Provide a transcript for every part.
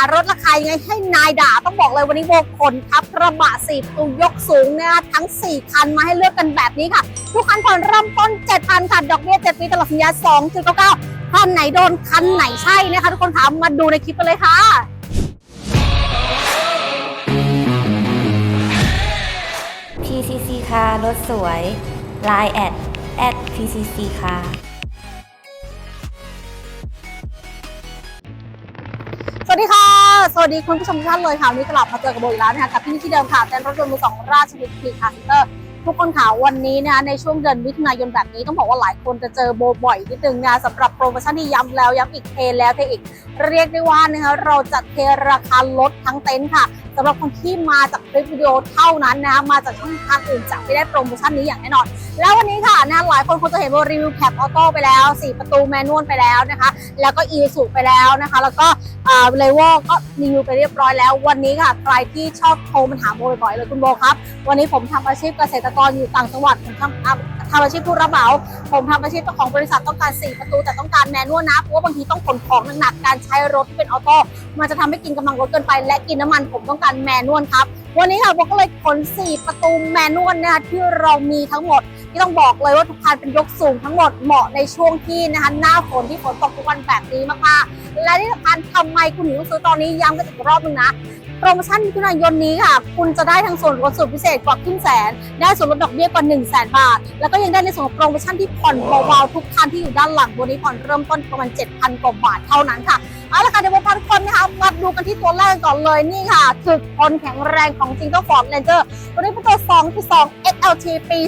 ารถราคายังไงให้นายด่าต้องบอกเลยวันนี้โบขนทับกระบะสี่ประตูยกสูงนะคะทั้ง 4 คันมาให้เลือกกันแบบนี้ค่ะ ทุกคันผ่อนเริ่มต้น 7,000 ค่ะ ดอกเบี้ย 7 ปีตลอดสัญญา2.99คันไหนโดนคันไหนใช่นะคะ ทุกคนคะมมาดูในคลิปกันเลยค่ะ PCC ค่ะรถสวย Line แอดแอด PCC ค่ะ วัสดีค่ะ สวัสดีคุณผู้ชมทุกท่านเลยค่ะวันนี้กลับมาเจอกับโบอีกแล้วนะคะกับที่นี่ที่เดิมค่ะเต็นรถยนต์มือสองราชบุรีคาร์เซ็นเตอร์ ทุกคนค่ะวันนี้นะคะในช่วงเดือนมิถุนายนแบบนี้ต้องบอกว่าหลายคนจะเจอโบบ่อยนิดนึงนะสำหรับโปรโมชั่นที่ย้ำแล้วย้ำอีกเทแล้วเทอีก เรียกได้ว่านะคะเราจะเทราคาลดทั้งเต็นท์ค่ะสำหรับคนที่มาจากคลิปวิดีโอเท่านั้นนะคะมาจากช่องทางอื่นจะไม่ได้โปรโมชั่นนี้อย่างแน่นอน แล้ววันนี้ค่ะนะหลายคนคงจะเห็นว่ารีวิวแคปออโต้ไปแล้ว 4 ประตูแมนนวลไปแล้วนะคะ แล้วก็อีสุไปแล้วนะคะ แล้วก็เลเวลก็รีวิวไปเรียบร้อยแล้ว วันนี้ค่ะใครที่ชอบโทรมาถามโบบ่อยๆเลยคุณโบครับ วันนี้ผมทำอาชีพเกษตรกรอยู่ต่างจังหวัดผมทำอะทำอาชีพผู้รับเหมาผมทำอาชีพเจ้าของบริษัทต้องการ 4 ประตู แต่ต้องการแมนนวลนะเพราะว่าบางทีต้องขนของหนักๆการใช้รถที่เป็นออโต้มันจะทำให้กินกำลังรถเกินไป และกินน้ำมันผมต้องการแมนนวลครับ วันนี้ค่ะโบก็เลยขน4 ประตูแมนนวลนะคะที่เรามีทั้งหมด ที่ต้องบอกเลยว่าทุกคันเป็นยกสูงทั้งหมดเหมาะในช่วงที่นะคะหน้าฝนที่ฝนตกทุกวันแบบนี้มากๆและที่สำคัญทำไมคุณถึงต้องซื้อตอนนี้ย้ำกันอีกรอบหนึงนะโปรโมชั่นมิถุนายนนี้ค่ะ คุณจะได้ทั้งส่วนลดสุดพิเศษกว่าครึ่งแสน ได้ส่วนลดดอกเบี้ยกว่า1 0 0 0 0แบาท แล้วก็ยังได้ในส่วนของโปรโมชั่นที่ผ่อนเบาๆทุกคันที่อยู่ด้านหลังวันนี้ผ่อนเริ่มต้นประมาณ 7,000 กว่าบาทเท่านั้นค่ะ เอาละค่ะเดี๋ยวผมพาทุกคนนะคะมาดูกันที่ตัวแรกก่อนเลยนี่ค่ะถึกทนแข็งแรงของจริงต้องฟอร์ดเรนเจอร์ตัวนี้เป็นตัว 2.2 XLT ปี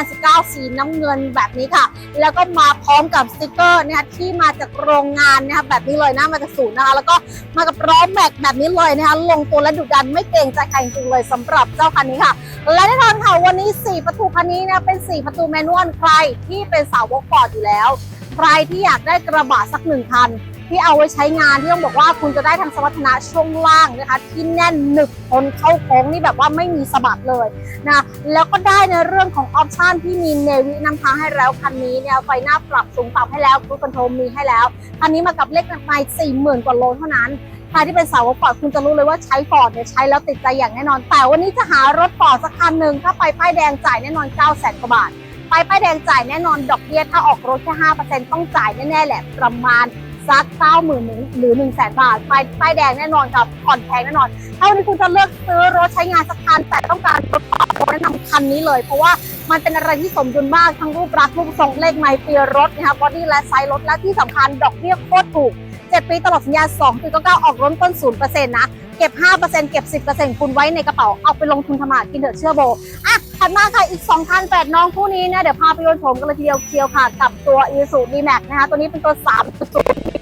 2019 สีน้ำเงินแบบนี้ค่ะ แล้วก็มาพร้อมกับสติกเกอร์นะคะที่มาจากโรงงานนะคะแบบนี้เลยนะมาจากศูนย์นะคะ แล้วก็มากับล้อแม็กแบบนี้เลยนะคะลงตัวและดุดันไม่เกรงใจใครจริงเลยสำหรับเจ้าคันนี้ค่ะ และแน่นอนค่ะวันนี้ 4 ประตูคันนี้นะเป็น 4 ประตูแมนนวลใครที่เป็นสาวกฟอร์ดอยู่แล้ว ใครที่อยากได้กระบะสักหนึ่งคัน ที่เอาไว้ใช้งานที่ต้องบอกว่าคุณจะได้ทั้งสมรรถนะช่วงล่างนะคะ ที่แน่นหนึบทนเข้าโค้งนี่แบบว่าไม่มีสะบัดเลยนะแล้วก็ได้ในเรื่องของออปชันที่มีเนวินำทางให้แล้วคันนี้เนี่ยไฟหน้าปรับสูงต่ำให้แล้วครูคอนโทรลมีให้แล้วคันนี้มากับเลขในสี่หมื่นกว่าโลเท่านั้นใครที่เป็นสาวกฟอร์ดคุณจะรู้เลยว่าใช้ฟอร์ดเนี่ยใช้แล้วติดใจอย่างแน่นอน แต่วันนี้จะหารถฟอร์ดสักคันหนึ่งถ้าไปป้ายแดงจ่ายแน่นอน9 0 0 0 0กว่าบาท ไปป้ายแดงจ่ายแน่นอนดอกเบี้ยถ้าออกรถแค่ห้าเปอร์เซ็นต์ต้องจ่ายแน่ๆแหละประมาณ สักเก้าหมื่นหรือหนึ่งแสนบาทไปป้ายแดงแน่นอนครับผ่อนแพงแน่นอน ถ้าวันนี้คุณจะเลือกซื้อรถใช้งานสักคันแต่ต้องการรถฟอร์ดแนะนำคันนี้เลย เพราะว่ามันเป็นอะไรที่สมดุลมากทั้งรูปลักษณ์รูปทรงเลขไมล์ปีรถนะคะบอดี้และไซส์รถและที่สำคัญดอกเบี้ยโคตรถูก7ปีตลอดสัญญา2ปีก็9ออกร่วมต้น 0%นะ เก็บ 5%เก็บ 10%คุณไว้ในกระเป๋า เอาไปลงทุนทำมากินเถอะเชื่อโบ อะถัดมาค่ะ อีก2คัน8น้องคู่นี้เนะเดี๋ยวพาไปยนต์ชมกันเลยทีเดียวเคียวค่ะ กับตัว i s u d d max นะคะ ตัวนี้เป็นตัว 3.0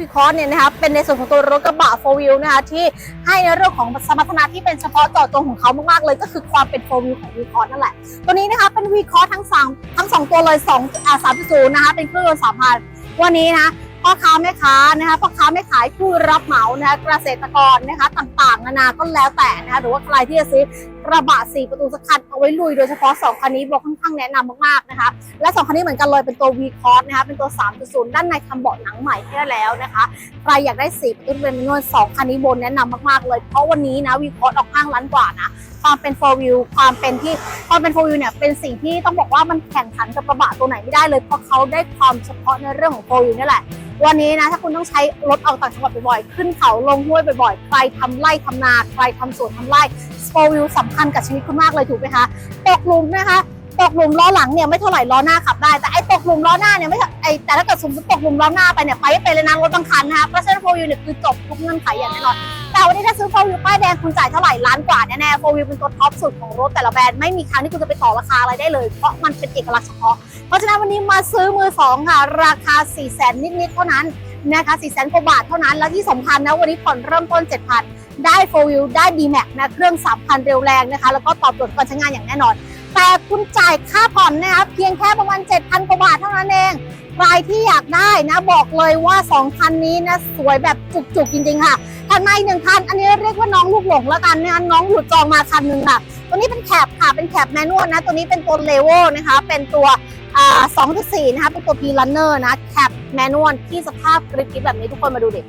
วิเคราะห์เนี่ยนะคะเป็นในส่วนของตัวรถกระบะ4 wheel นะคะที่ให้ในเรื่องของสมรรถนะที่เป็นเฉพาะเจาะจงของเขามากๆเลย ก็คือความเป็น4 wheel ของวีคอร์นั่นแหละ ตัวนี้นะคะเป็นวีคอร์ทั้งสามทั้งสองตัวเลย2อ่า3.0นต์นะคะเป็นเครื่องยนต์3,000วันนี้นะพ่อค้าแม่ค้านะคะพ่อค้าแม่ขายผู้รับเหมานะคะเกษตรกรนะคะต่างๆ นานาก็แล้วแต่นะคะหรือว่าใครที่จะซื้อกระบะ4ประตูสักคันเอาไว้ลุยโดยเฉพาะ 2 คันนี้บอกค่อนข้างแนะนำมากๆนะคะ และ 2 คันนี้เหมือนกันเลยเป็นตัว V c o s นะคะเป็นตัว 3.0 ด้านในทำเบาะหนังใหม่ให้แล้วนะคะใครอยากได้4ประตูเป็นจำนวน2คันนี้บนแนะนำมากๆเลย เพราะวันนี้นะ V c o s ออกข้างล้านกว่านะความเป็น4 wheel ความเป็นที่ความเป็น4 wheel เนี่ยเป็นสิ่งที่ต้องบอกว่ามันแข่งขันกับกระบะตัวไหนไม่ได้เลยเพราะเขาได้ความเฉพาะในเรื่องของ4 wheel นี่แหละวันนี้นะถ้าคุณต้องใช้รถออกต่างจังหวัดบ่อยๆ ขึ้นเขาลงห้วยบ่อยๆ ใครทำไร่ทำนา ใครทำสวนทำไร่4 wheel สำคัญกับชีวิตคุณมากเลยถูกไหมคะ ตกหลุมนะคะตกหลุมล้อหลังเนี่ยไม่เท่าไหร่ล้อหน้าขับได้ แต่ไอ้ตกหลุมล้อหน้าเนี่ยไม่ไอ้แต่ถ้าเกิดสมมติตกหลุมล้อหน้าไปเนี่ยไปไม่เป็นเลยนะรถบางคันนะคะเพราะฉะนั้น4 wheel เนี่ยคือจบทุกเงื่อนไขอย่างแน่นอนแต่วันนี้ถ้าซื้อโฟวิวป้ายแดงคุณจ่ายเท่าไหร่ล้านกว่าแน่ๆโฟวิวเป็นตัวท็อปสุดของรถแต่ละแบรนด์ไม่มีทางที่คุณจะไปต่อราคาอะไรได้เลย เพราะมันเป็นเอกลักษณ์เฉพาะ เพราะฉะนั้นวันนี้มาซื้อมือสองค่ะราคา4 0 0แสนนิดๆเท่านั้น นะคะ4 0 0แสนกว่าบาทเท่านั้น แล้วที่สำคัญนะวันนี้ผ่อนเริ่มต้น 7,000 ได้โฟวิวได้ d m a x นะเครื่อง 3,000 เร็วแรงนะคะ แล้วก็ตอบโจทย์การใช้งานอย่างแน่นอน แต่คุณจ่ายค่าผ่อนนะคะเพียงแค่ประมาณ 7,000 กว่าบาทเท่านั้นเองใครที่อยากได้นะบอกเลยว่า 2 คันนี้นะสวยแบบจุกๆจริงๆค่ะถัดมาอีกหนึ่งคันอันนี้เรียกว่าน้องลูกหลงแล้วกันนะคะน้องหลุดจองมาคันหนึ่งค่ะ ตัวนี้เป็นแคปค่ะ เป็นแคปแมนนวลนะ ตัวนี้เป็นตัวเลเวลนะคะ เป็นตัวอ่า2.4 นะคะ เป็นตัว P Runner นะ แคปแมนนวลที่สภาพกริบๆแบบนี้ทุกคนมาดูดิ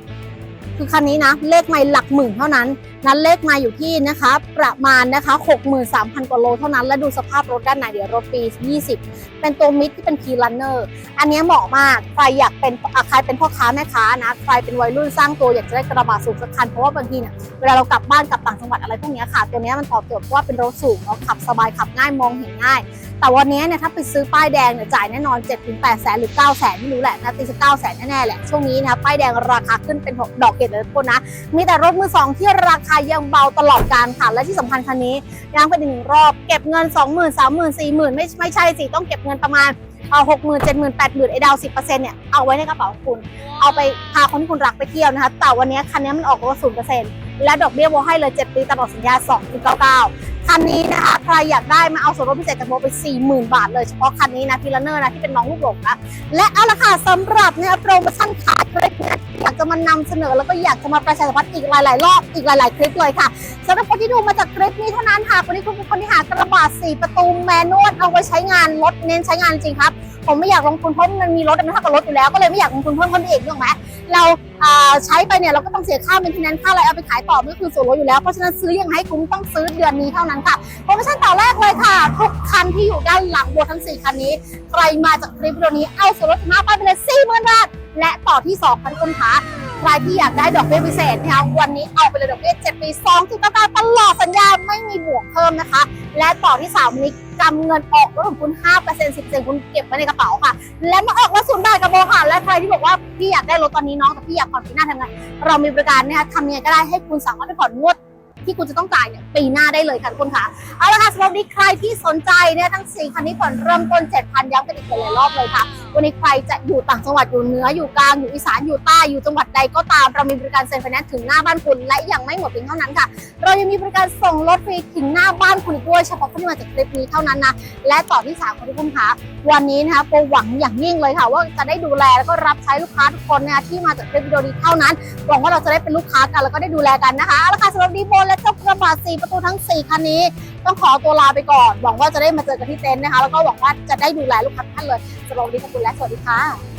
คือคันนี้นะเลขไม่หลักหมื่นเท่านั้น นั้นเลขมาอยู่ที่นะคะประมาณนะคะ 63,000กว่าโลเท่านั้น และดูสภาพรถด้านในเดี๋ยวรถปี 20 เป็นตัวมิดที่เป็น P Runner อันนี้เหมาะมากใครอยากเป็นอะใครเป็นพ่อค้าแม่ค้านะใครเป็นวัยรุ่นสร้างตัวอยากจะได้กระบะสูงสักคันเพราะว่าบางทีเนี่ยเวลาเรากลับบ้านกลับต่างจังหวัดอะไรพวกนี้ค่ะตัวนี้มันตอบโจทย์เพราะว่าเป็นรถสูงเนาะขับสบายขับง่ายมองเห็นง่าย แต่วันนี้เนี่ยถ้าไปซื้อป้ายแดงเนี่ยจ่ายแน่นอน7 8แสนหรือ9แสนไม่รู้แหละนะตีสัก9แสนแน่ๆแหละช่วงนี้นะป้ายแดงราคาขึ้นเป็นดอกเกตเลยทุกคนนะ มีแต่รถมือสองที่ราคายังเบาตลอดการค่ะ และที่สำคัญคันนี้ยังเป็นอีกหนึ่งรอบเก็บเงิน 2 0 0 0 0 3 0 0 0 0 4 0 0 0 0 ไม่ไม่ใช่สิ ต้องเก็บเงินประมาณเอาหกหมื่นเจ็ดหมื่นแปดหมื่นไอ้ดาวสิบเปอร์เซ็นต์เนี่ย เอาไว้ในกระเป๋าคุณ เอาไปพาคนที่คุณรักไปเที่ยวนะคะ แต่วันนี้คันนี้มันออกรถศูนย์เปอร์เซ็นต์และดอกเบี้ยโบให้เลย7ปีตลอดสัญญา2.99คันนี้นะคะ ใครอยากได้มาเอาส่วนลดพิเศษจากโบไป40,000บาทเลยเฉพาะคันนี้นะพิลเนอร์นะที่เป็นน้องลูกหลงนะ และเอาละค่ะสำหรับเนี่ยโปรโมชั่นขาดคลิปเนี่ย จะมานำเสนอแล้วก็อยากจะมาประชาสัมพันธ์อีกหลาย ๆ รอบอีกหลาย ๆ คลิปเลยค่ะสำหรับคนที่ดูมาจากคลิปนี้เท่านั้นค่ะคนนี้คุณเป็นคนที่หากระบะสี่ประตูแมนนวลเอาไว้ใช้งานรถเน้นใช้งานจริงครับ ผมไม่อยากลงทุนเพราะมันมีรถมันเท่ากับรถอยู่แล้วก็เลยไม่อยากลงทุนเพิ่มคนอีกนถูกไหมเรา ใช้ไปเนี่ยเราก็ต้องเสียค่าเป็นทีนั้นค่าอะไรเอาไปขายต่อมันก็คือส่วนลดอยู่แล้ว เพราะฉะนั้นซื้อยังให้คุ้มต้องซื้อเดือนนี้เท่านั้นค่ะโปรโมชั่นต่อแรกเลยค่ะ ทุกคันที่อยู่ด้านหลังบัวทั้ง 4 คันนี้ ใครมาจากคลิปวิดีโอนี้เอาส่วนลดถึง5ไปเลย4 0,000บาทและต่อที่2คันคุณคะ ใครที่อยากได้ดอกเบี้ยพิเศษนะคะวันนี้เอาไปเลยดอกเบี้ย7ปี2 9ตลอดสัญญาไม่มีบวกเพิ่มนะคะ และต่อที่3นี้กำเงินออกรถของคุณ5% 10%คุณเก็บไว้ในกระเป๋าค่ะ และมาออกรถศูนย์บาทกับโบค่ะและใครที่บอกว่าพี่อยากได้รถตอนนี้น้องแต่พี่อยากผ่อนปีหน้าทำไงเรามีบริการเนี่ยทำยังไงก็ได้ให้คุณสามารถไปผ่อนงวด ที่คุณจะต้องจ่ายเนี่ยปีหน้าได้เลยค่ะทุกคนค่ะเอาละค่ะสำหรับนนี้ใครที่สนใจเนี่ยทั้ง 4 คันนี้ผ่อนเริ่มต้น 7,000ย้ำกันอีกหลายรอบเลยค่ะ วันนี้ใครจะอยู่ต่างจังหวัดอยู่เหนืออยู่กลางอยู่อีสานอยู่ใต้อยู่จังหวัดใดก็ตามเรามีบริการเซ็นไฟแนนซ์ถึงหน้าบ้านคุณและยังไม่หมดเพียงเท่านั้นค่ะ เรายังมีบริการส่งรถฟรีถึงหน้าบ้านคุณด้วยเฉพาะคนที่มาจากคลิปนี้เท่านั้นนะและต่อที่สามคุณผู้ชมค่ะวันนี้นะคะโปรหวังอย่างยิ่งเลยค่ะ ว่าจะได้ดูแลแล้วก็รับใช้ลูกค้าทุกคนนะคะที่มาจากคลิปวิดีโอนี้เท่านั้นหวังว่าเราจะได้เป็นลูกค้ากันแล้วก็ได้ดูแลกันนะคะเอาละค่ะสำหรับดีโบและเจ้ากระบะสี่ประตูทั้ง 4 คันนี้ ต้องขอตัวลาไปก่อน หวังว่าจะได้มาเจอกันที่เต็นท์นะคะ แล้วก็หวังว่าจะได้ดูแลลูกค้าทุกท่านเลยสำหรับวันนี้ขอบคุณและสวัสดีค่ะ